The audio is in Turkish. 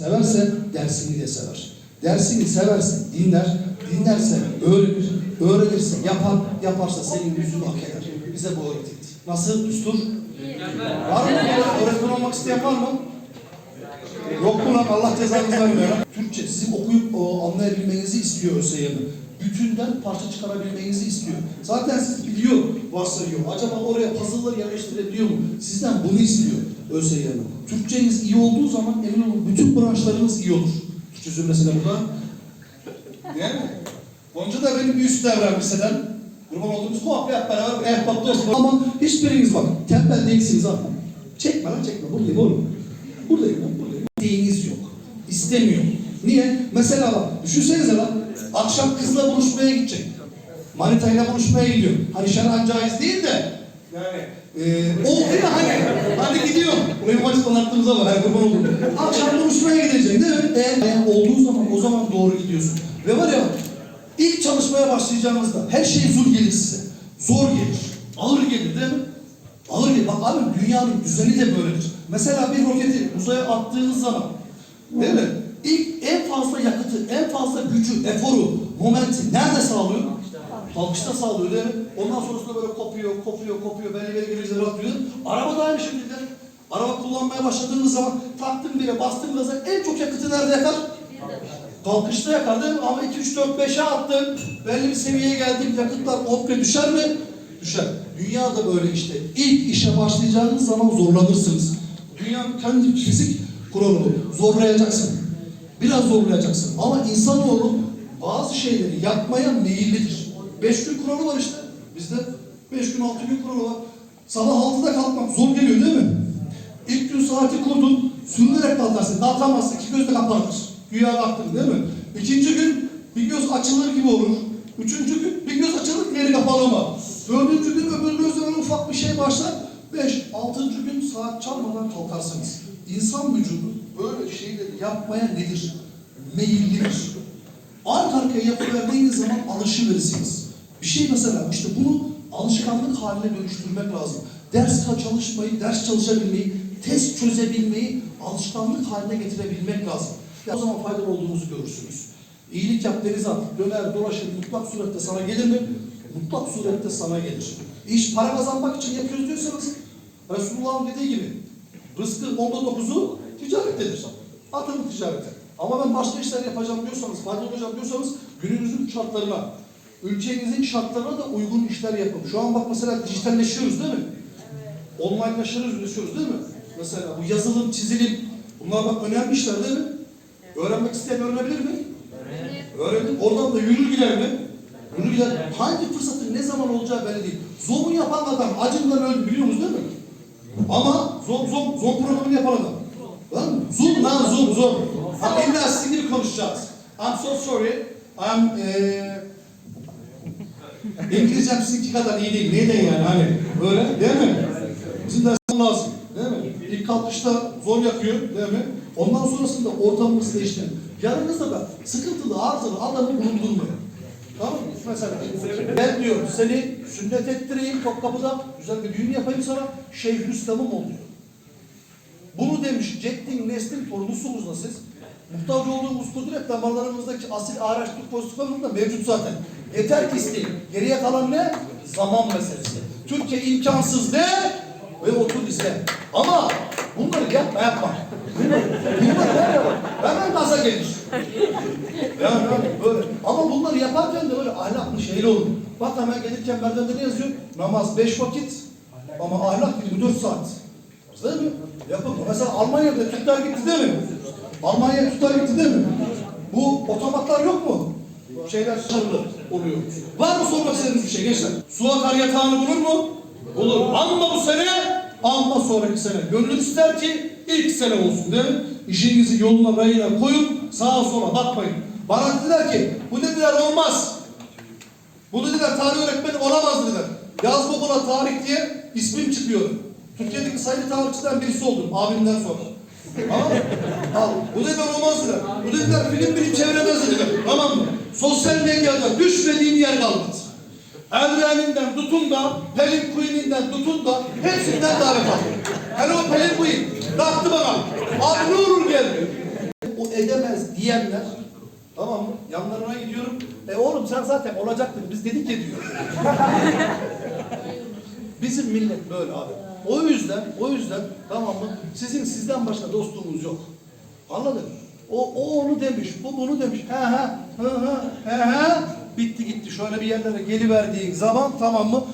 Severse dersini de sever. Dersini severse dinler, dinlerse öğrenir, öğrenirse yapar, yaparsa senin yüzünü hak eder. Bize bu öğretildi. Nasıl düstur? Var mı? Öğretmen olmak isteyen var mı? Yok mu lan Allah cezanızı vermiyor. Türkçe sizin okuyup o, anlayabilmenizi istiyor ÖSYM. Bütünden parça çıkarabilmenizi istiyor. Zaten siz biliyor, varsayıyor. Acaba oraya puzzle'ları yerleştirebiliyor mu? Sizden bunu istiyor ÖSYM. Türkçeniz iyi olduğu zaman emin olun bütün branşlarınız iyi olur. Türkçe zümresine burada. Değil mi? Gonca da benim bir üst devrem liseden. Kurban olduğumuz kuafya hep beraber eh bak dost Ama hiçbiriniz bak tembel değilsiniz abi. Çekme lan çekme. Buradayım oğlum. Buradayım lan buradayım. Değiniz yok. İstemiyor. Niye? Mesela bak düşünsenize lan akşam kızla buluşmaya gidecek. Manitayla buluşmaya gidiyor. Hani caiz değil de yani e, oldu ya hani hadi gidiyor. Benim açık anlattığımıza bak. Her kurban oldum. Akşam buluşmaya gidecek değil mi? Eğer eğer olduğu zaman o zaman doğru gidiyorsun. Ve var ya ilk çalışmaya başlayacağınızda her şey zor gelir size. Zor gelir. Ağır gelir değil mi? Ağır gelir. Bak abi dünyanın düzeni de böyledir. Mesela bir roketi uzaya attığınız zaman değil mi? İlk en fazla yakıtı, en fazla gücü, eforu, momenti nerede sağlıyor? Kalkışta sağlıyor değil mi? Ondan sonrasında böyle kopuyor, kopuyor, kopuyor. Ben ileri geri ileri atlıyor. Araba da aynı şekilde. Araba kullanmaya başladığınız zaman taktın bile bastın gaza en çok yakıtı nerede yakar? Kalkışta yakar değil mi? Ama 2, 3, 4, 5'e attın. Belli bir seviyeye geldin. Yakıtlar komple düşer mi? Düşer. Dünya da böyle işte. İlk işe başlayacağınız zaman zorlanırsınız. Dünyanın kendi fizik kuralı. Zorlayacaksın. Biraz zorlayacaksın. Ama insanoğlu bazı şeyleri yapmaya meyillidir. Beş gün kuralı var işte. Bizde beş gün, altı gün kuralı var. Sabah altıda kalkmak zor geliyor değil mi? İlk gün saati kurdun, sürünerek kalkarsın. Kalkamazsın, iki göz de kapanır. Güya kalktın değil mi? İkinci gün bir göz açılır gibi olur. Üçüncü gün bir göz açılır, diğeri kapalı ama. Dördüncü gün öbür gözde böyle ufak bir şey başlar. Beş, altıncı gün saat çalmadan kalkarsınız. İnsan vücudu böyle şeyleri yapmaya nedir? Meyillidir. Arka arkaya yapıverdiğiniz zaman alışıverirsiniz. Bir şey mesela işte bunu alışkanlık haline dönüştürmek lazım. Ders çalışmayı, ders çalışabilmeyi, test çözebilmeyi alışkanlık haline getirebilmek lazım. Ya o zaman faydalı olduğumuzu görürsünüz. İyilik yap deniz at, döner dolaşır mutlak surette sana gelir mi? Mutlak surette sana gelir. İş para kazanmak için yapıyoruz diyorsanız Resulullah'ın dediği gibi rızkın onda dokuzu ticarettedir. Atın ticarete. Ama ben başka işler yapacağım diyorsanız, faydalı olacağım diyorsanız günümüzün şartlarına, ülkenizin şartlarına da uygun işler yapın. Şu an bak mesela dijitalleşiyoruz değil mi? Onlinelaşıyoruz, yaşıyoruz değil mi? Mesela bu yazılım, çizilim, bunlar bak önemli işler değil mi? Öğrenmek isteyen öğrenebilir mi? Öğrendim. Oradan da yürür gider mi? Yürür gider. Hangi fırsatın ne zaman olacağı belli değil. Zoom'u yapan adam acından öldü biliyor musunuz değil mi? Ama Zoom, Zoom, Zoom programını yapan adam. Lan? Zoom lan Zoom, Zoom. Ha, illa sizin gibi konuşacağız. I'm so sorry. I'm eee İngilizcem sizinki kadar iyi değil. Neyden yani hani? Böyle değil mi? Bizim dersimiz lazım. Değil mi? İlk kalkışta zor yakıyor. Değil mi? Ondan sonrasında ortamımızı değiştirin. Yanınızda da sıkıntılı, arızalı adamı bulundurmayın. Tamam mı? Mesela ben diyor seni sünnet ettireyim Topkapı'da güzel bir düğün yapayım sana Şeyhülislam'ım ol diyor. Bunu demiş Ceddin Neslin torunusunuz da siz. Muhtaç olduğumuz kudret damarlarımızdaki asil araç Türk pozisyonunda mevcut zaten. Yeter ki isteyin. Geriye kalan ne? Zaman meselesi. Türkiye imkansız de ve otur ise. Ama bunları yapma yapma. Bunları, yapma. Hemen gaza gelir. Yani, böyle. Ama bunları yaparken de böyle ahlaklı şeyler olur. Bak hemen gelirken merdivende ne yazıyor? Namaz beş vakit ama ahlak 24 saat. Değil mi? Yapın. Mesela Almanya'da Türkler gitti değil mi? Almanya'ya Türkler gitti değil mi? Bu otomatlar yok mu? Şeyler sarılı oluyor. Var mı sormak istediğiniz bir şey gençler? Su akar yatağını bulur mu? Bulur. Ama bu sene, ama sonraki sene. Gönlüm ister ki ilk sene olsun değil mi? İşinizi yoluna rayına koyun, sağa sola bakmayın. Bana dediler ki, bu dediler olmaz. Bu dediler tarih öğretmeni olamaz dediler. Yaz babana tarih diye ismim çıkıyor. Türkiye'deki sayılı tarihçiden birisi oldum abimden sonra. Tamam mı? Bu dediler olmaz dediler. Bu dediler film bilim çeviremez dediler. Tamam mı? Sosyal medyada düşmediğim yer kalmadı. Eldiveninden tutun da, Pelin Queen'inden tutun da hepsinden davet aldım. Hello Pelin Queen. Baktı bana. Abi ne olur geldi. diyenler tamam mı? Yanlarına gidiyorum. E oğlum sen zaten olacaktın. Biz dedik ya diyor. Bizim millet böyle abi. O yüzden, o yüzden tamam mı? Sizin sizden başka dostluğunuz yok. Anladın mı? O, o onu demiş, bu bunu demiş. He he, he he, he he. Bitti gitti. Şöyle bir yerlere geliverdiğin zaman tamam mı?